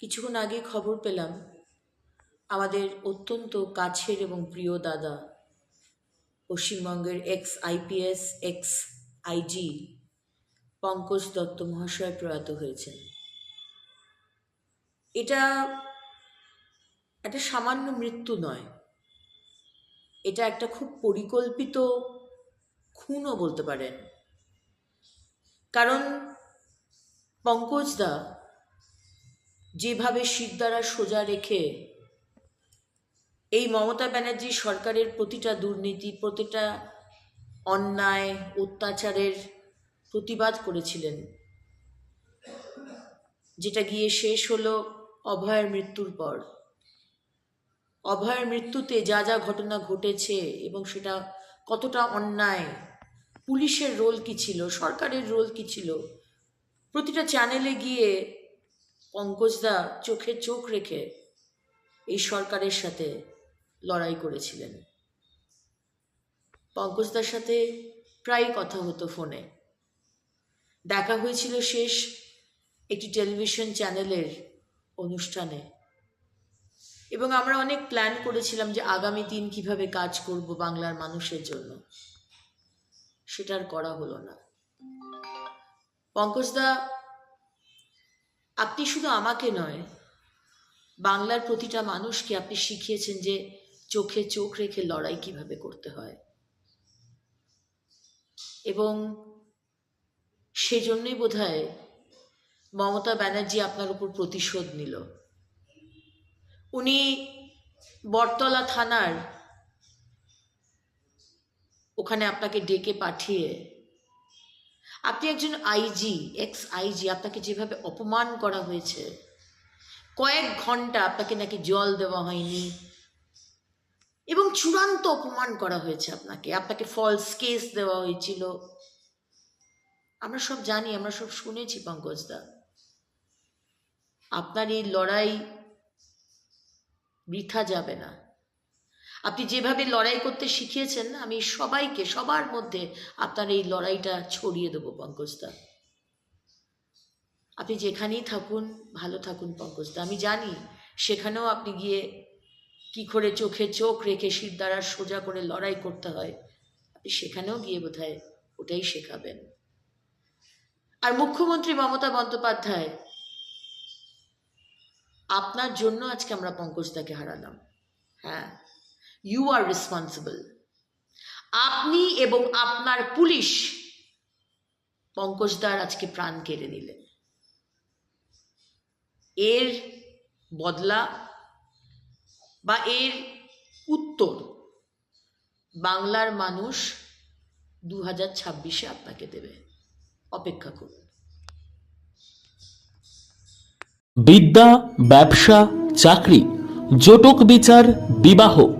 কিছুক্ষণ আগে খবর পেলাম, আমাদের অত্যন্ত কাছের এবং প্রিয় দাদা, পশ্চিমবঙ্গের ex IPS ex IG Pankaj Dutta মহাশয় প্রয়াত হয়েছেন। এটা একটা সামান্য মৃত্যু নয়, এটা একটা খুব পরিকল্পিত খুনও বলতে পারেন। কারণ পঙ্কজদা যেভাবে শিরদাঁড়া সোজা রেখে এই মমতা ব্যানার্জি সরকারের প্রতিটা দুর্নীতি, প্রতিটা অন্যায়, অত্যাচারের প্রতিবাদ করেছিলেন। যেটা গিয়ে শেষ হলো অভয়ের মৃত্যুর পর। অভয়ের মৃত্যুতে যা যা ঘটনা ঘটেছে এবং সেটা কতটা অন্যায়, পুলিশের রোল কি ছিল, সরকারের রোল কি ছিল, প্রতিটা চ্যানেলে গিয়ে পঙ্কজদা চোখে চোখ রেখে এই সরকারের সাথে লড়াই করেছিলেন। পঙ্কজদার সাথে প্রায় কথা হতো ফোনে। দেখা হয়েছিল শেষ একটি টেলিভিশন চ্যানেলের অনুষ্ঠানে। এবং আমরা অনেক প্ল্যান করেছিলাম যে আগামী দিন কীভাবে কাজ করব বাংলার মানুষের জন্য। সেটার করা হলো না। পঙ্কজদা আপনি শুধু আমাকে নয়, বাংলার প্রতিটা মানুষকে আপনি শিখিয়েছেন যে চোখে চোখ রেখে লড়াই কীভাবে করতে হয়। এবং সেজন্যই বোধ মমতা ব্যানার্জি আপনার উপর প্রতিশোধ নিল। উনি বটতলা থানার ওখানে আপনাকে ডেকে পাঠিয়ে আপনি একজন আইজি এক্স আইজি আপনাকে যেভাবে অপমান করা হয়েছে, কয়েক ঘণ্টা আপনাকে নাকি জল দেওয়া হয়নি, এবং চূড়ান্ত অপমান করা হয়েছে আপনাকে আপনাকে ফলস কেস দেওয়া হয়েছিল। আমরা সব জানি, আমরা সব শুনেছি পঙ্কজদা আপনার এই লড়াই বৃথা যাবে না। আপনি যেভাবে লড়াই করতে শিখিয়েছেন, আমি সবাইকে, সবার মধ্যে আপনার এই লড়াইটা ছড়িয়ে দেবো পঙ্কজদা আপনি যেখানেই থাকুন, ভালো থাকুন পঙ্কজদা আমি জানি সেখানেও আপনি গিয়ে কি করে চোখে চোখ রেখে শির দ্বারা সোজা করে লড়াই করতে হয়, আপনি সেখানেও গিয়ে বোধহয় ওটাই শেখাবেন। আর মুখ্যমন্ত্রী মমতা বন্দ্যোপাধ্যায়, আপনার জন্য আজকে আমরা পঙ্কজদাকে হারালাম। হ্যাঁ ইউ আর রেসপন্সিবল আপনি এবং আপনার পুলিশ পঙ্কজদার আজকে প্রাণ কেড়ে নিলেন। এর বদলা বা এর উত্তর বাংলার মানুষ দু হাজার ছাব্বিশে আপনাকে দেবে। অপেক্ষা করুন। বিদ্যা, ব্যবসা, চাকরি, জটক বিচার, বিবাহ।